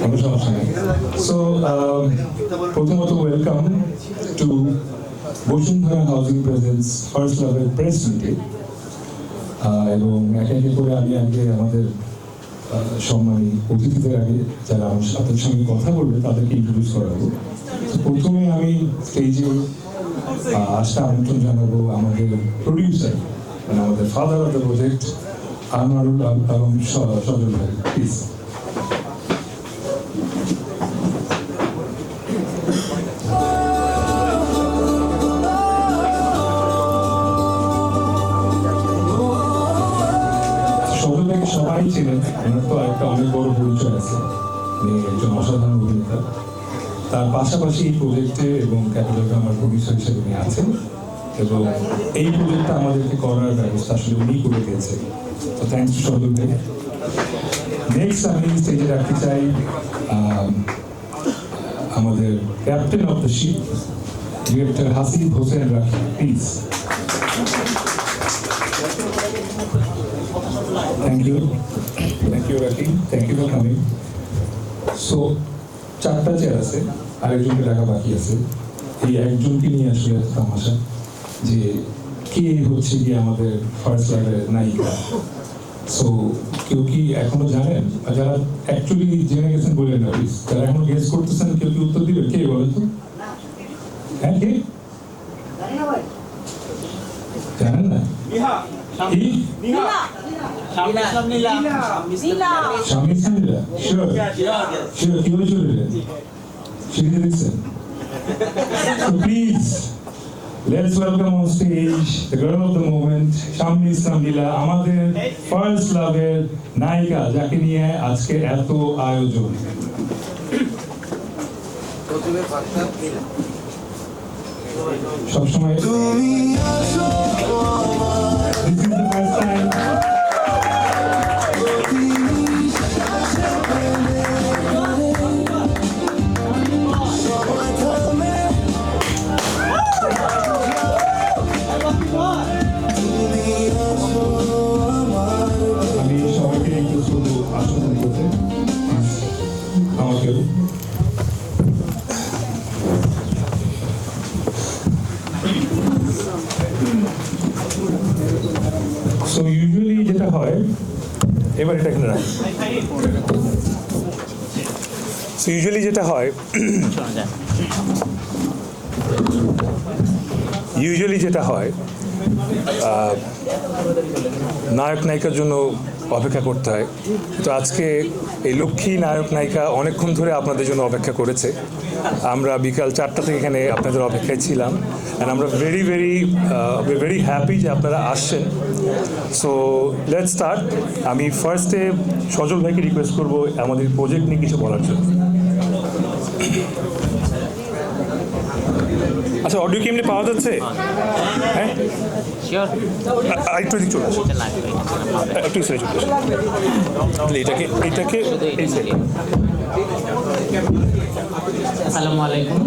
কোনো সমস্যা সো প্রথমত welcome to Bashundhara housing presence first লাভের প্রেস মিটিং এবং একে করে আমি আগে আমাদের আহ, সম্মানী অতিথিদের আগে যারা আমার সঙ্গে কথা বলবে তাদেরকে ইন্ট্রোডিউস করাবো। প্রথমে আমি স্টেজে আসতে আমন্ত্রণ জানাব আমাদের প্রডিউসার মানে আমাদের father of the project Anwarul Al- Alam Sajal ভাই প্লিজ সবাই চেনেন ওনার তো একটা অনেক বড় পরিচয় আছে একজন অসাধারণ অভিনেতা। তার পাশাপাশি এই প্রজেক্টে এবং ক্যাপিটাল আমার প্রডিউসার হিসেবে উনি আছেন এবং এই প্রজেক্টটা আমাদেরকে করার ব্যবস্থা আসলে উনি করে দিয়েছেন। তো থ্যাংকস টু ভাই নেক্সট আমি স্টেজে রাখতে চাই আম, আমাদের captain of the ship director Hasib Hossain রাখি please thank you thank you রাখি thank you for coming so চারটা চেয়ার আছে আরেকজনকে ডাকা বাকি আছে। এই একজনকে নিয়ে আসলে তামাশা যে কে হচ্ছে কি আমাদের ফার্স্ট লাইভের নায়িকা। সো কেউ কি এখনও জানেন? যারা অ্যাকচুয়ালি জেনে গেছেন বললেন না প্লিজ যারা এখনও গেস করতেছেন কেউ কি উত্তর দিবে কে বলেন তো। হ্যাঁ কে? জানেন না? স্বামী শিওর শিওর কি শিখে শাম্মী আমাদের ফার্স্ট লাভের নায়িকা যাকে নিয়ে আজকে এত আয়োজন। সবসময় This আমাকেও সো ইউজুয়ালি যেটা হয়, এবার এটা এখানে রাখি। সো ইউজুয়ালি যেটা হয় ইউজুয়ালি যেটা হয় নায়ক নায়িকার জন্য অপেক্ষা করতে হয়। তো আজকে এই লক্ষ্মী নায়ক নায়িকা অনেকক্ষণ ধরে আপনাদের জন্য অপেক্ষা করেছে। আমরা বিকাল চারটা থেকে এখানে আপনাদের অপেক্ষায় ছিলাম। অ্যান্ড আমরা ভেরি ভেরি ভেরি হ্যাপি যে আপনারা আসছেন। সো লেট স্টার্ট আমি ফার্স্টে সজল ভাইকে রিকোয়েস্ট করব আমাদের প্রজেক্ট নিয়ে কিছু বলার জন্য। আচ্ছা অডিও কি এমনি পাওয়া যাচ্ছে? হ্যাঁ। আ- আরেকটু এদিকে চলে আসো। একটু সাইড চলে আসুন এটাকে এটাকে এই আসসালামু আলাইকুম।